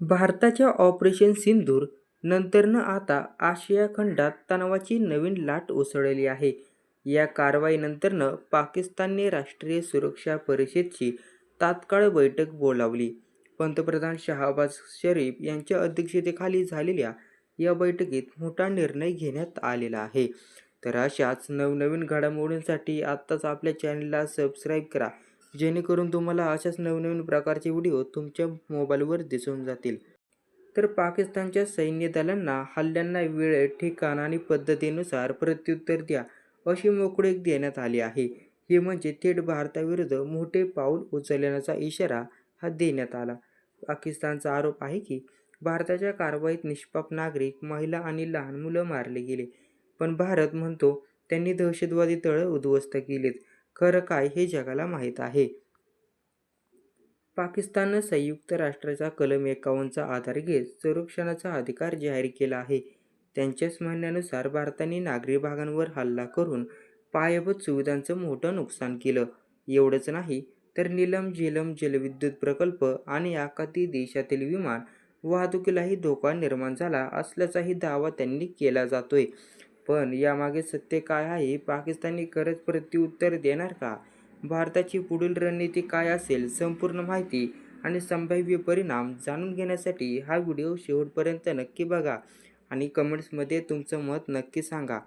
भारताच्या ऑपरेशन सिंदूर नंतरनं आता आशिया खंडात तणावाची नवीन लाट उसळली आहे. या कारवाईनंतरनं पाकिस्तानने राष्ट्रीय सुरक्षा परिषदची तात्काळ बैठक बोलावली. पंतप्रधान शहाबाज शरीफ यांच्या अध्यक्षतेखाली झालेल्या या बैठकीत मोठा निर्णय घेण्यात आलेला आहे. तर अशाच नवनवीन घडामोडींसाठी आत्ताच आपल्या चॅनलला सबस्क्राईब करा जेणेकरून तुम्हाला अशाच नवनवीन प्रकारचे व्हिडिओ तुमच्या मोबाईलवर दिसून जातील. तर पाकिस्तानच्या सैन्य दलांना हल्ल्यांना वेळ, ठिकाण आणि पद्धतीनुसार प्रत्युत्तर द्या अशी मोकळीक देण्यात आली आहे. हे म्हणजे थेट भारताविरुद्ध मोठे पाऊल उचलण्याचा इशारा हा देण्यात आला. पाकिस्तानचा आरोप आहे की भारताच्या कारवाईत निष्पाप नागरिक, महिला आणि लहान मुलं मारले गेले. पण भारत म्हणतो त्यांनी दहशतवादी तळं उद्ध्वस्त केलेत खरं काय हे जगाला माहीत आहे. पाकिस्ताननं संयुक्त राष्ट्राचा कलम एकावन्नचा आधार घेत संरक्षणाचा अधिकार जाहीर केला आहे. त्यांच्याच म्हणण्यानुसार भारताने नागरी भागांवर हल्ला करून पायाभूत सुविधांचं मोठं नुकसान केलं. एवढंच नाही तर नीलम झेलम जलविद्युत प्रकल्प आणि आखाती देशातील विमान वाहतुकीलाही धोका निर्माण झाला असल्याचाही दावा त्यांनी केला जातोय. पण यामागे सत्य काय आहे? पाकिस्तानी खरंच प्रत्युत्तर देणार का? भारताची पुढील रणनीती काय असेल? संपूर्ण माहिती आणि संभाव्य परिणाम जाणून घेण्यासाठी हा व्हिडिओ शेवटपर्यंत नक्की बघा आणि कमेंट्समध्ये तुमचं मत नक्की सांगा.